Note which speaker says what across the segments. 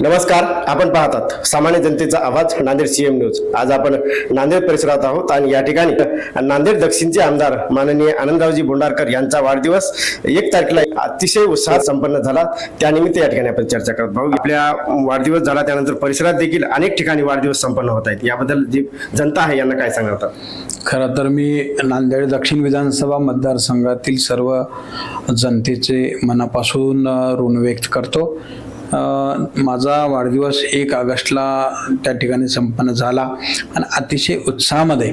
Speaker 1: नमस्कार आपण पाहतात सामान्य जनतेचा आवाज नांदेड सीएम न्यूज आज आपण नांदेड परिसरात आहोत आणि या ठिकाणी नांदेड दक्षिणचे आमदार माननीय आनंदरावजी बोंडारकर यांचा वाढदिवस एक तारखेला अतिशय उत्साहात संपन्न झाला. त्यानिमित्त या ठिकाणी आपण चर्चा करत आहोत आपल्या वाढदिवस झाला त्यानंतर परिसरात देखील अनेक ठिकाणी वाढदिवस संपन्न होत आहेत. याबद्दल जी जनता आहे यांना काय सांगतात
Speaker 2: खरं तर मी नांदेड दक्षिण विधानसभा मतदारसंघातील सर्व जनतेचे मनापासून ऋण व्यक्त करतो. माझा वाढदिवस एक ऑगस्टला त्या ठिकाणी संपन्न झाला. आणि अतिशय उत्साहामध्ये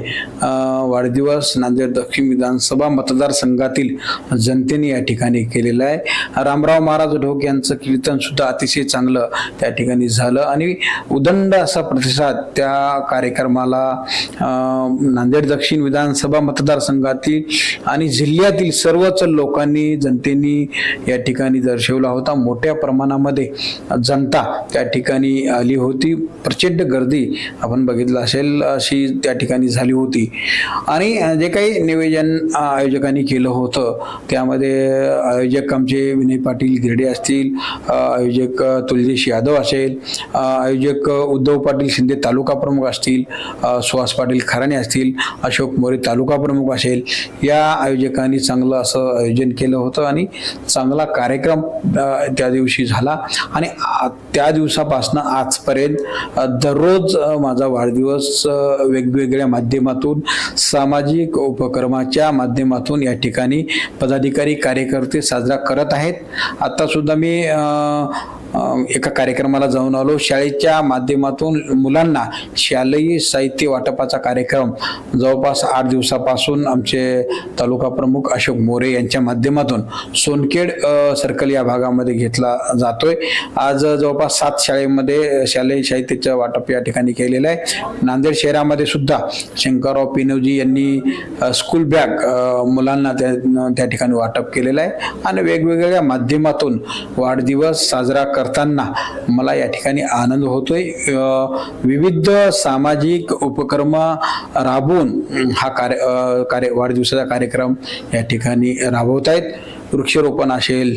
Speaker 2: वाढदिवस नांदेड दक्षिण विधानसभा मतदारसंघातील जनतेने या ठिकाणी केलेला आहे. रामराव महाराज ढोक यांचं कीर्तन सुद्धा अतिशय चांगलं त्या ठिकाणी झालं. आणि उदंड असा प्रतिसाद त्या कार्यक्रमाला नांदेड दक्षिण विधानसभा मतदारसंघातील आणि जिल्ह्यातील सर्वच लोकांनी जनतेनी या ठिकाणी दर्शवला होता. मोठ्या प्रमाणामध्ये जनता त्या ठिकाणी आली होती. प्रचंड गर्दी आपण बघितलं असेल अशी त्या ठिकाणी झाली होती. आणि जे काही निवेदन आयोजकांनी केलं होतं त्यामध्ये आयोजक आमचे विनय पाटील गिरडे असतील आयोजक तुलजेश यादव असेल आयोजक उद्धव पाटील शिंदे तालुका प्रमुख असतील सुहास पाटील खराणे असतील अशोक मोरे तालुका प्रमुख असेल या आयोजकांनी चांगलं असं आयोजन केलं होतं. आणि चांगला कार्यक्रम त्या दिवशी झाला. आणि त्या दिवसापासून आजपर्यंत दररोज माझा वाढदिवस वेगवेगळ्या माध्यमातून सामाजिक उपक्रमाच्या माध्यमातून या ठिकाणी पदाधिकारी कार्यकर्ते साजरा करत आहेत. आत्तासुद्धा मी एका कार्यक्रमाला जाऊन आलो. शाळेच्या माध्यमातून मुलांना शालेय साहित्य वाटपाचा कार्यक्रम जवळपास आठ दिवसापासून आमचे तालुका प्रमुख अशोक मोरे यांच्या माध्यमातून सोनखेड सर्कल या भागामध्ये घेतला जातोय. आज जवळपास सात शाळेमध्ये शालेय साहित्याचं वाटप या ठिकाणी केलेलं आहे. नांदेड शहरामध्ये सुद्धा शंकरराव पिनवजी यांनी स्कूल बॅग मुलांना त्या त्या ठिकाणी वाटप केलेलं आहे. आणि वेगवेगळ्या माध्यमातून वाढदिवस साजरा करताना मला या ठिकाणी आनंद होतोय. विविध सामाजिक उपक्रम राबवून हा कार्य कार्य वाढदिवसाचा कार्यक्रम या ठिकाणी राबवत आहेत वृक्षारोपण असेल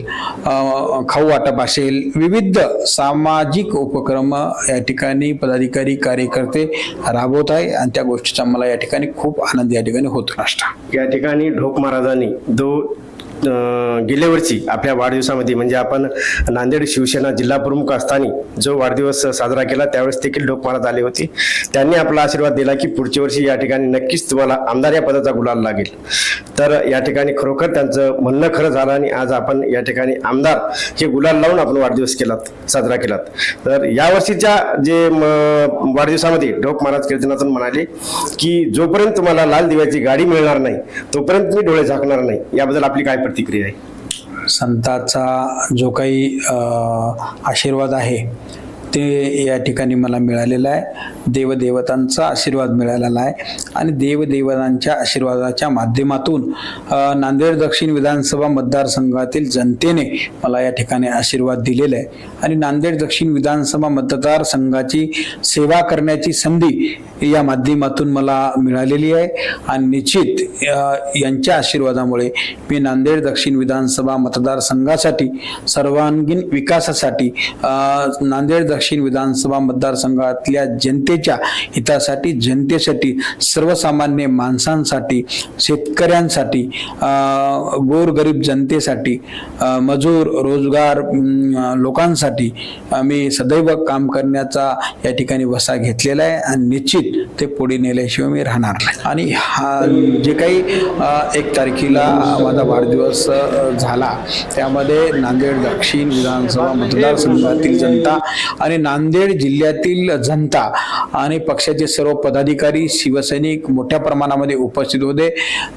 Speaker 2: खाऊ वाटप असेल विविध सामाजिक उपक्रम या ठिकाणी पदाधिकारी कार्यकर्ते राबवत आहे आणि त्या गोष्टीचा मला या ठिकाणी खूप आनंद या ठिकाणी होतो राष्ट्र.
Speaker 1: या ठिकाणी ढोक महाराजांनी दो गेल्या वर्षी आपल्या वाढदिवसामध्ये म्हणजे आपण नांदेड शिवसेना जिल्हा प्रमुख असताना जो वाढदिवस साजरा केला त्यावेळेस देखील ढोक महाराज आले होते. त्यांनी आपला आशीर्वाद दिला की पुढच्या वर्षी या ठिकाणी नक्कीच तुम्हाला आमदार या पदाचा गुलाल लागेल. तर या ठिकाणी खरोखर त्यांचं म्हणणं खरं झालं आणि आज आपण या ठिकाणी आमदार हे गुलाल लावून आपण वाढदिवस केलात साजरा केलात. तर यावर्षीच्या जे वाढदिवसामध्ये ढोक महाराज कीर्तनातून म्हणाले की जोपर्यंत तुम्हाला लाल दिव्याची गाडी मिळणार नाही तोपर्यंत मी डोळे झाकणार नाही याबद्दल आपली काय प्रतिक्रिया आहे?
Speaker 2: संताचा जो काही आशीर्वाद आहे ते या ठिकाणी मला मिळालेलं आहे. देवदेवतांचा आशीर्वाद मिळालेला आहे. आणि देवदेवतांच्या आशीर्वादाच्या माध्यमातून नांदेड दक्षिण विधानसभा मतदारसंघातील जनतेने मला या ठिकाणी आशीर्वाद दिलेला आहे. आणि नांदेड दक्षिण विधानसभा मतदारसंघाची सेवा करण्याची संधी या माध्यमातून मला मिळालेली आहे. आणि निश्चित यांच्या आशीर्वादामुळे मी नांदेड दक्षिण विधानसभा मतदारसंघासाठी सर्वांगीण विकासासाठी नांदेड दक्षिण दक्षिण विधानसभा मतदारसंघातल्या जनतेच्या हितासाठी जनतेसाठी सर्वसामान्य माणसांसाठी शेतकऱ्यांसाठी गोरगरीब जनतेसाठी मजूर रोजगार लोकांसाठी आम्ही सदैव काम करण्याचा या ठिकाणी वसा घेतलेला आहे. आणि निश्चित ते पुढे नेल्याशिवाय मी राहणार नाही. आणि हा जे काही एक तारखेला माझा वाढदिवस झाला त्यामध्ये नांदेड दक्षिण विधानसभा मतदारसंघातील जनता आणि नांदेड जिल्ह्यातील जनता आणि पक्षाचे सर्व पदाधिकारी शिवसैनिक मोठ्या प्रमाणामध्ये उपस्थित होते.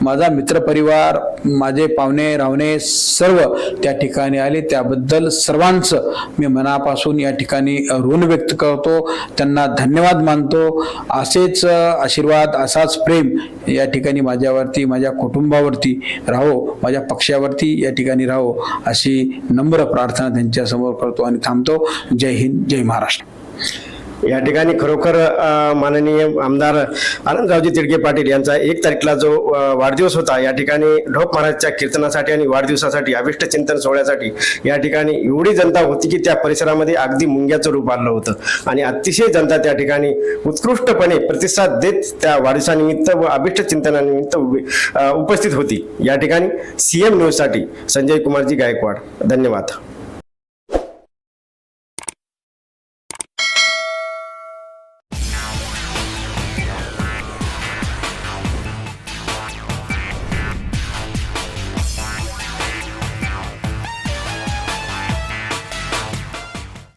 Speaker 2: माझा मित्रपरिवार माझे पाहुणे रावणे सर्व त्या ठिकाणी आले. त्याबद्दल सर्वांचं मी मनापासून या ठिकाणी ऋण व्यक्त करतो. त्यांना धन्यवाद मानतो. असे असेच आशीर्वाद असाच प्रेम या ठिकाणी माझ्यावरती माझ्या कुटुंबावरती राहो माझ्या पक्षावरती या ठिकाणी राहो अशी नम्र प्रार्थना त्यांच्यासमोर करतो आणि थांबतो. जय हिंद जय महाराष्ट्र.
Speaker 1: या ठिकाणी खरोखर माननीय आमदार आनंदरावजी तिडके पाटील यांचा एक तारखेला जो वाढदिवस होता या ठिकाणी ढोक महाराजच्या कीर्तनासाठी आणि वाढदिवसासाठी अभिष्ट चिंतन सोहळ्यासाठी या ठिकाणी एवढी जनता होती की त्या परिसरामध्ये अगदी मुंग्याचं रूप आणलं होतं. आणि अतिशय जनता त्या ठिकाणी उत्कृष्टपणे प्रतिसाद देत त्या वाढदिवसानिमित्त व अभिष्ट चिंतनानिमित्त उपस्थित होती. या ठिकाणी सीएम न्यूजसाठी संजय कुमारजी गायकवाड. धन्यवाद.